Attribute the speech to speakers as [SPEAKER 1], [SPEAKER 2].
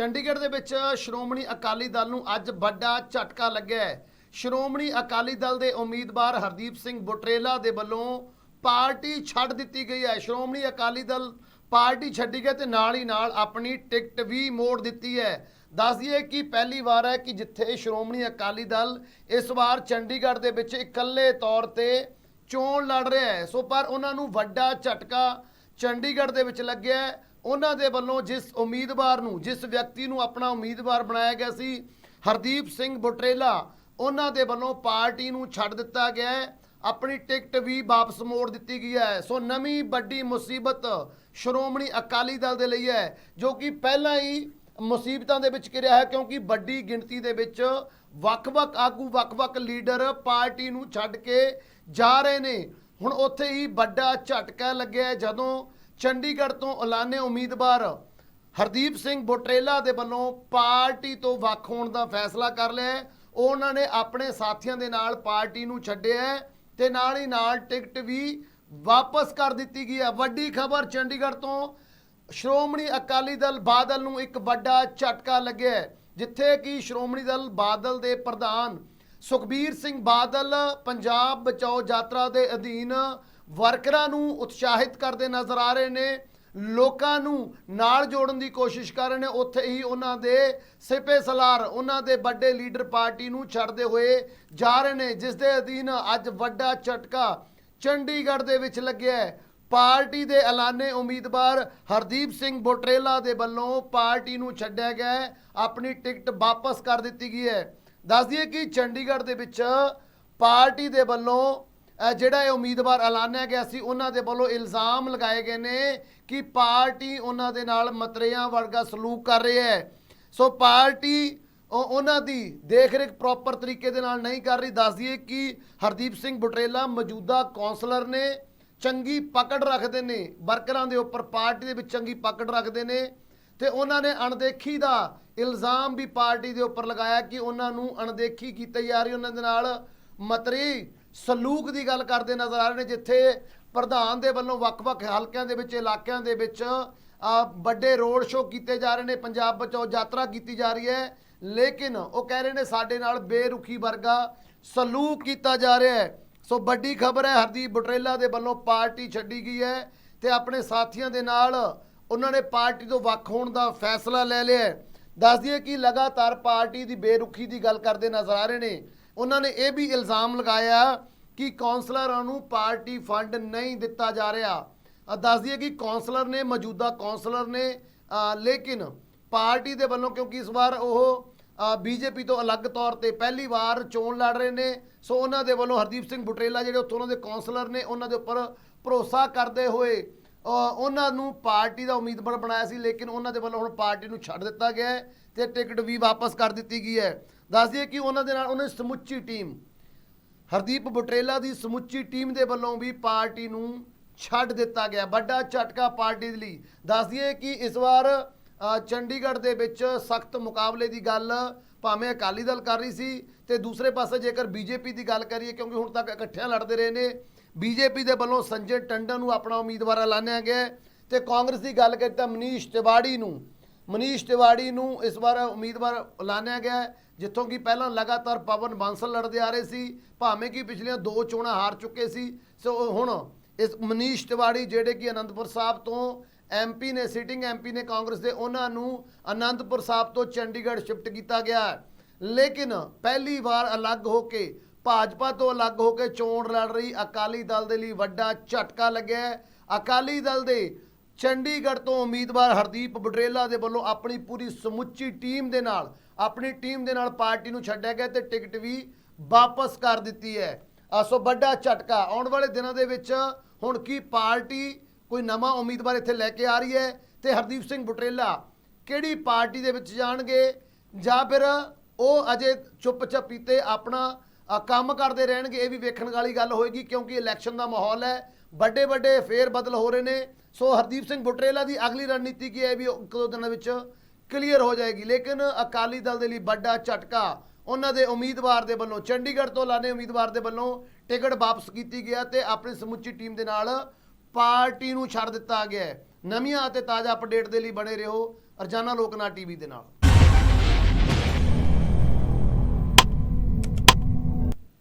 [SPEAKER 1] ਚੰਡੀਗੜ੍ਹ ਦੇ ਵਿੱਚ ਸ਼੍ਰੋਮਣੀ ਅਕਾਲੀ ਦਲ ਨੂੰ ਅੱਜ ਵੱਡਾ ਝਟਕਾ ਲੱਗਿਆ ਹੈ। ਸ਼੍ਰੋਮਣੀ ਅਕਾਲੀ ਦਲ ਦੇ ਉਮੀਦਵਾਰ ਹਰਦੀਪ ਸਿੰਘ ਬੁਟਰੇਲਾ ਦੇ ਵੱਲੋਂ ਪਾਰਟੀ ਛੱਡ ਦਿੱਤੀ ਗਈ ਹੈ। ਸ਼੍ਰੋਮਣੀ ਅਕਾਲੀ ਦਲ ਪਾਰਟੀ ਛੱਡੀ ਗਈ ਤੇ ਨਾਲ ਹੀ ਨਾਲ ਆਪਣੀ ਟਿਕਟ ਵੀ ਮੋੜ ਦਿੱਤੀ ਹੈ। ਦੱਸ ਦਈਏ ਕਿ ਪਹਿਲੀ ਵਾਰ ਹੈ ਕਿ ਜਿੱਥੇ ਸ਼੍ਰੋਮਣੀ ਅਕਾਲੀ ਦਲ ਇਸ ਵਾਰ ਚੰਡੀਗੜ੍ਹ ਦੇ ਵਿੱਚ ਇਕੱਲੇ ਤੌਰ ਤੇ ਚੋਣ ਲੜ ਰਿਹਾ ਹੈ। ਸੋ ਪਰ ਉਹਨਾਂ ਨੂੰ ਵੱਡਾ ਝਟਕਾ ਚੰਡੀਗੜ੍ਹ ਦੇ ਵਿੱਚ ਲੱਗਿਆ ਹੈ। ਉਹਨਾਂ ਦੇ ਵੱਲੋਂ ਜਿਸ ਉਮੀਦਵਾਰ ਨੂੰ, ਜਿਸ ਵਿਅਕਤੀ ਨੂੰ ਆਪਣਾ ਉਮੀਦਵਾਰ ਬਣਾਇਆ ਗਿਆ ਸੀ, ਹਰਦੀਪ ਸਿੰਘ ਬੁਟਰੇਲਾ, ਉਹਨਾਂ ਦੇ ਵੱਲੋਂ ਪਾਰਟੀ ਨੂੰ ਛੱਡ ਦਿੱਤਾ ਗਿਆ ਹੈ। ਆਪਣੀ ਟਿਕਟ ਵੀ ਵਾਪਸ ਮੋੜ ਦਿੱਤੀ ਗਈ ਹੈ। ਸੋ ਨਵੀਂ ਵੱਡੀ ਮੁਸੀਬਤ ਸ਼੍ਰੋਮਣੀ ਅਕਾਲੀ ਦਲ ਦੇ ਲਈ ਹੈ, ਜੋ ਕਿ ਪਹਿਲਾਂ ਹੀ ਮੁਸੀਬਤਾਂ ਦੇ ਵਿੱਚ ਘਿਰਿਆ ਹੈ, ਕਿਉਂਕਿ ਵੱਡੀ ਗਿਣਤੀ ਦੇ ਵਿੱਚ ਵੱਖ-ਵੱਖ, ਆਗੂ ਵੱਖ-ਵੱਖ ਲੀਡਰ ਪਾਰਟੀ ਨੂੰ ਛੱਡ ਕੇ ਜਾ ਰਹੇ ਨੇ। ਹੁਣ ਉੱਥੇ ਹੀ ਵੱਡਾ ਝਟਕਾ ਲੱਗਿਆ ਜਦੋਂ ਚੰਡੀਗੜ੍ਹ ਤੋਂ ਐਲਾਨੇ ਉਮੀਦਵਾਰ ਹਰਦੀਪ ਸਿੰਘ ਬੁਟਰੇਲਾ ਦੇ ਵੱਲੋਂ ਪਾਰਟੀ ਤੋਂ ਵੱਖ ਹੋਣ ਦਾ ਫੈਸਲਾ ਕਰ ਲਿਆ ਹੈ। ਉਹਨਾਂ ਨੇ ਆਪਣੇ ਸਾਥੀਆਂ ਦੇ ਨਾਲ ਪਾਰਟੀ ਨੂੰ ਛੱਡਿਆ ਹੈ ਤੇ ਨਾਲ ਹੀ ਨਾਲ ਟਿਕਟ ਵੀ ਵਾਪਸ ਕਰ ਦਿੱਤੀ ਗਈ ਹੈ। ਵੱਡੀ ਖਬਰ, ਚੰਡੀਗੜ੍ਹ ਤੋਂ ਸ਼੍ਰੋਮਣੀ ਅਕਾਲੀ ਦਲ ਬਾਦਲ ਨੂੰ ਇੱਕ ਵੱਡਾ ਝਟਕਾ ਲੱਗਿਆ ਜਿੱਥੇ ਕਿ ਸ਼੍ਰੋਮਣੀ ਦਲ ਬਾਦਲ ਦੇ ਪ੍ਰਧਾਨ ਸੁਖਬੀਰ ਸਿੰਘ ਬਾਦਲ ਪੰਜਾਬ ਬਚਾਓ ਯਾਤਰਾ ਦੇ ਅਧੀਨ ਵਰਕਰਾਂ ਨੂੰ ਉਤਸ਼ਾਹਿਤ ਕਰਦੇ ਨਜ਼ਰ ਆ ਰਹੇ ਨੇ, ਲੋਕਾਂ ਨੂੰ ਨਾਲ ਜੋੜਨ ਦੀ ਕੋਸ਼ਿਸ਼ ਕਰ ਰਹੇ ਨੇ। ਉੱਥੇ ਹੀ ਉਹਨਾਂ ਦੇ ਸਿਪੇ ਸਲਾਰ, ਉਹਨਾਂ ਦੇ ਵੱਡੇ ਲੀਡਰ ਪਾਰਟੀ ਨੂੰ ਛੱਡਦੇ ਹੋਏ ਜਾ ਰਹੇ ਨੇ, ਜਿਸ ਦੇ ਅਧੀਨ ਅੱਜ ਵੱਡਾ ਝਟਕਾ ਚੰਡੀਗੜ੍ਹ ਦੇ ਵਿੱਚ ਲੱਗਿਆ ਹੈ। ਪਾਰਟੀ ਦੇ ਐਲਾਨੇ ਉਮੀਦਵਾਰ ਹਰਦੀਪ ਸਿੰਘ ਬੋਟਰੇਲਾ ਦੇ ਵੱਲੋਂ ਪਾਰਟੀ ਨੂੰ ਛੱਡਿਆ ਗਿਆ ਆਪਣੀ ਟਿਕਟ ਵਾਪਸ ਕਰ ਦਿੱਤੀ ਗਈ ਹੈ। ਦੱਸ ਦਈਏ ਕਿ ਚੰਡੀਗੜ੍ਹ ਦੇ ਵਿੱਚ ਪਾਰਟੀ ਦੇ ਵੱਲੋਂ ਜਿਹੜਾ ਇਹ ਉਮੀਦਵਾਰ ਐਲਾਨਿਆ ਗਿਆ ਸੀ, ਉਹਨਾਂ ਦੇ ਵੱਲੋਂ ਇਲਜ਼ਾਮ ਲਗਾਏ ਗਏ ਨੇ ਕਿ ਪਾਰਟੀ ਉਹਨਾਂ ਦੇ ਨਾਲ ਮਤਰੇਆਂ ਵਰਗਾ ਸਲੂਕ ਕਰ ਰਹੀ ਹੈ। ਸੋ ਪਾਰਟੀ ਉਹਨਾਂ ਦੀ ਦੇਖ-ਰੇਖ ਪ੍ਰੋਪਰ ਤਰੀਕੇ ਦੇ ਨਾਲ ਨਹੀਂ ਕਰ ਰਹੀ। ਦੱਸ ਦਈਏ ਕਿ ਹਰਦੀਪ ਸਿੰਘ ਬੁਟਰੇਲਾ ਮੌਜੂਦਾ ਕੌਂਸਲਰ ਨੇ, ਚੰਗੀ ਪਕੜ ਰੱਖਦੇ ਨੇ, ਵਰਕਰਾਂ ਦੇ ਉੱਪਰ ਪਾਰਟੀ ਦੇ ਵਿੱਚ ਚੰਗੀ ਪਕੜ ਰੱਖਦੇ ਨੇ ਤੇ ਉਹਨਾਂ ਨੇ ਅਣਦੇਖੀ ਦਾ ਇਲਜ਼ਾਮ ਵੀ ਪਾਰਟੀ ਦੇ ਉੱਪਰ ਲਗਾਇਆ ਕਿ ਉਹਨਾਂ ਨੂੰ ਅਣਦੇਖੀ ਕੀਤੀ ਜਾ ਰਹੀ, ਉਹਨਾਂ ਦੇ ਨਾਲ ਮਤਰੀ ਸਲੂਕ ਦੀ ਗੱਲ ਕਰਦੇ ਨਜ਼ਰ ਆ ਰਹੇ ਨੇ, ਜਿੱਥੇ ਪ੍ਰਧਾਨ ਦੇ ਵੱਲੋਂ ਵੱਖ-ਵੱਖ ਹਲਕਿਆਂ ਦੇ ਵਿੱਚ, ਇਲਾਕਿਆਂ ਦੇ ਵਿੱਚ ਵੱਡੇ ਰੋਡ ਸ਼ੋਅ ਕੀਤੇ ਜਾ ਰਹੇ ਨੇ, ਪੰਜਾਬ ਬਚਾਓ ਯਾਤਰਾ ਕੀਤੀ ਜਾ ਰਹੀ ਹੈ। ਲੇਕਿਨ ਉਹ ਕਹਿ ਰਹੇ ਨੇ, ਸਾਡੇ ਨਾਲ ਬੇਰੁਖੀ ਵਰਗਾ ਸਲੂਕ ਕੀਤਾ ਜਾ ਰਿਹਾ ਹੈ। ਸੋ ਵੱਡੀ ਖਬਰ ਹੈ, ਹਰਦੀਪ ਬੁਟਰੇਲਾ ਦੇ ਵੱਲੋਂ ਪਾਰਟੀ ਛੱਡੀ ਗਈ ਹੈ ਤੇ ਆਪਣੇ ਸਾਥੀਆਂ ਦੇ ਨਾਲ ਉਹਨਾਂ ਨੇ ਪਾਰਟੀ ਤੋਂ ਵੱਖ ਹੋਣ ਦਾ ਫੈਸਲਾ ਲੈ ਲਿਆ ਹੈ। ਦੱਸ ਦਈਏ ਕਿ ਲਗਾਤਾਰ ਪਾਰਟੀ ਦੀ ਬੇਰੁਖੀ ਦੀ ਗੱਲ ਕਰਦੇ ਨਜ਼ਰ ਆ ਰਹੇ ਨੇ। ਉਹਨਾਂ ਨੇ ਇਹ ਵੀ ਇਲਜ਼ਾਮ ਲਗਾਇਆ ਕਿ ਕੌਂਸਲਰਾਂ ਨੂੰ ਪਾਰਟੀ ਫੰਡ ਨਹੀਂ ਦਿੱਤਾ ਜਾ ਰਿਹਾ। ਅ, ਦੱਸ ਦਈਏ ਕਿ ਕੌਂਸਲਰ ਨੇ ਮੌਜੂਦਾ ਕੌਂਸਲਰ ਨੇ ਲੇਕਿਨ ਪਾਰਟੀ ਦੇ ਵੱਲੋਂ ਕਿਉਂਕਿ ਇਸ ਵਾਰ ਉਹ ਬੀਜੇਪੀ ਤੋਂ ਅਲੱਗ ਤੌਰ ਤੇ ਪਹਿਲੀ ਵਾਰ ਚੋਣ ਲੜ ਰਹੇ ਨੇ ਸੋ ਉਹਨਾਂ ਦੇ ਵੱਲੋਂ ਹਰਦੀਪ ਸਿੰਘ ਬੁਟਰੇਲਾ ਜਿਹੜੇ ਉੱਥੋਂ ਉਹਨਾਂ ਦੇ ਕੌਂਸਲਰ ਨੇ ਉਹਨਾਂ ਦੇ ਉੱਪਰ ਭਰੋਸਾ ਕਰਦੇ ਹੋਏ ਉਹਨਾਂ ਨੂੰ ਪਾਰਟੀ ਦਾ ਉਮੀਦਵਾਰ ਬਣਾਇਆ ਸੀ ਲੇਕਿਨ ਉਹਨਾਂ ਦੇ ਵੱਲੋਂ ਹੁਣ ਪਾਰਟੀ ਨੂੰ ਛੱਡ ਦਿੱਤਾ ਗਿਆ ਹੈ ਤੇ ਟਿਕਟ ਵੀ ਵਾਪਸ ਕਰ ਦਿੱਤੀ ਗਈ ਹੈ। ਦੱਸ ਦਈਏ ਕਿ ਉਹਨਾਂ ਦੇ ਨਾਲ ਉਹਨਾਂ ਦੀ ਸਮੁੱਚੀ ਟੀਮ, ਹਰਦੀਪ ਬੁਟਰੇਲਾ ਦੀ ਸਮੁੱਚੀ ਟੀਮ ਦੇ ਵੱਲੋਂ ਵੀ ਪਾਰਟੀ ਨੂੰ ਛੱਡ ਦਿੱਤਾ ਗਿਆ। ਵੱਡਾ ਝਟਕਾ ਪਾਰਟੀ ਦੇ ਲਈ। ਦੱਸ ਦਈਏ ਕਿ ਇਸ ਵਾਰ ਚੰਡੀਗੜ੍ਹ ਦੇ ਵਿੱਚ ਸਖਤ ਮੁਕਾਬਲੇ ਦੀ ਗੱਲ ਭਾਵੇਂ ਅਕਾਲੀ ਦਲ ਕਰ ਰਹੀ ਸੀ ਤੇ ਦੂਸਰੇ ਪਾਸੇ ਜੇਕਰ ਬੀਜੇਪੀ ਦੀ ਗੱਲ ਕਰੀਏ, ਕਿਉਂਕਿ ਹੁਣ ਤੱਕ ਇਕੱਠਿਆਂ ਲੜਦੇ ਰਹੇ ਨੇ, ਬੀਜੇਪੀ ਦੇ ਵੱਲੋਂ ਸੰਜੇ ਟੰਡਨ ਨੂੰ ਆਪਣਾ ਉਮੀਦਵਾਰ ਐਲਾਨਿਆ ਗਿਆ ਹੈ ਤੇ ਕਾਂਗਰਸ ਦੀ ਗੱਲ ਕਰੀਏ ਤਾਂ ਮਨੀਸ਼ ਤਿਵਾੜੀ ਨੂੰ, ਮਨੀਸ਼ ਤਿਵਾੜੀ ਨੂੰ ਇਸ ਵਾਰ ਉਮੀਦਵਾਰ ਐਲਾਨਿਆ ਗਿਆ ਜਿੱਥੋਂ ਕਿ ਪਹਿਲਾਂ ਲਗਾਤਾਰ ਪਵਨ ਬਾਂਸਲ ਲੜਦੇ ਆ ਰਹੇ ਸੀ, ਭਾਵੇਂ ਕਿ ਪਿਛਲੀਆਂ ਦੋ ਚੋਣਾਂ ਹਾਰ ਚੁੱਕੇ ਸੀ, ਸੋ ਹੁਣ ਇਸ ਮਨੀਸ਼ ਤਿਵਾੜੀ ਜਿਹੜੇ ਕਿ ਅਨੰਦਪੁਰ ਸਾਹਿਬ ਤੋਂ ਐਮਪੀ ਨੇ ਸਿਟਿੰਗ ਐਮਪੀ ਨੇ ਕਾਂਗਰਸ ਦੇ, ਉਹਨਾਂ ਨੂੰ ਅਨੰਦਪੁਰ ਸਾਹਿਬ ਤੋਂ ਚੰਡੀਗੜ੍ਹ ਸ਼ਿਫਟ ਕੀਤਾ ਗਿਆ ਲੇਕਿਨ ਪਹਿਲੀ ਵਾਰ ਅਲੱਗ ਹੋ ਕੇ, ਭਾਜਪਾ ਤੋਂ ਅਲੱਗ ਹੋ ਕੇ ਚੋਣ ਲੜ ਰਹੀ ਅਕਾਲੀ ਦਲ ਦੇ ਲਈ ਵੱਡਾ ਝਟਕਾ ਲੱਗਿਆ ਅਕਾਲੀ ਦਲ ਦੇ ਚੰਡੀਗੜ੍ਹ ਤੋਂ ਉਮੀਦਵਾਰ ਹਰਦੀਪ ਬੁਟਰੇਲਾ ਦੇ ਵੱਲੋਂ ਆਪਣੀ ਪੂਰੀ ਸਮੁੱਚੀ ਟੀਮ ਦੇ ਨਾਲ ਆਪਣੀ ਟੀਮ ਦੇ ਨਾਲ ਪਾਰਟੀ ਨੂੰ ਛੱਡਿਆ ਗਿਆ ਤੇ ਟਿਕਟ ਵੀ ਵਾਪਸ ਕਰ ਦਿੱਤੀ ਹੈ। ਅ, ਸੋ ਵੱਡਾ ਝਟਕਾ। ਆਉਣ ਵਾਲੇ ਦਿਨਾਂ ਦੇ ਵਿੱਚ ਹੁਣ ਕੀ ਪਾਰਟੀ ਕੋਈ ਨਵਾਂ ਉਮੀਦਵਾਰ ਇੱਥੇ ਲੈ ਕੇ ਆ ਰਹੀ ਹੈ ਤੇ ਹਰਦੀਪ ਸਿੰਘ ਬੁਟਰੇਲਾ ਕਿਹੜੀ ਪਾਰਟੀ ਦੇ ਵਿੱਚ ਜਾਣਗੇ ਜਾਂ ਫਿਰ ਉਹ ਅਜੇ ਚੁੱਪ-ਚਪੀਤੇ ਆਪਣਾ ਕੰਮ ਕਰਦੇ ਰਹਿਣਗੇ ਇਹ ਵੀ ਵੇਖਣ ਵਾਲੀ ਗੱਲ ਹੋਏਗੀ ਕਿਉਂਕਿ ਇਲੈਕਸ਼ਨ ਦਾ ਮਾਹੌਲ ਹੈ। ਵੱਡੇ ਵੱਡੇ ਫੇਰ ਬਦਲ ਹੋ ਰਹੇ ਨੇ। ਸੋ ਹਰਦੀਪ ਸਿੰਘ ਬੁਟਰੇਲਾ ਦੀ ਅਗਲੀ ਰਣਨੀਤੀ ਕੀ ਹੈ ਇਹ ਵੀ ਇੱਕ ਦੋ ਦਿਨਾਂ ਵਿੱਚ ਕਲੀਅਰ ਹੋ ਜਾਏਗੀ। ਲੇਕਿਨ ਅਕਾਲੀ ਦਲ ਦੇ ਲਈ ਵੱਡਾ ਝਟਕਾ ਉਹਨਾਂ ਦੇ ਉਮੀਦਵਾਰ ਦੇ ਵੱਲੋਂ। ਚੰਡੀਗੜ੍ਹ ਤੋਂ ਲਾਣੇ ਉਮੀਦਵਾਰ ਦੇ ਵੱਲੋਂ ਟਿਕਟ ਵਾਪਸ ਕੀਤੀ ਗਿਆ ਤੇ ਆਪਣੀ ਸਮੁੱਚੀ ਟੀਮ ਦੇ ਨਾਲ ਪਾਰਟੀ ਨੂੰ ਛੱਡ ਦਿੱਤਾ ਗਿਆ ਨਵੀਆਂ ਅਤੇ ਤਾਜ਼ਾ ਅਪਡੇਟ ਦੇ ਲਈ ਬਣੇ ਰਹੋ ਰਜਾਨਾ ਲੋਕਨਾਥ ਟੀਵੀ ਦੇ ਨਾਲ।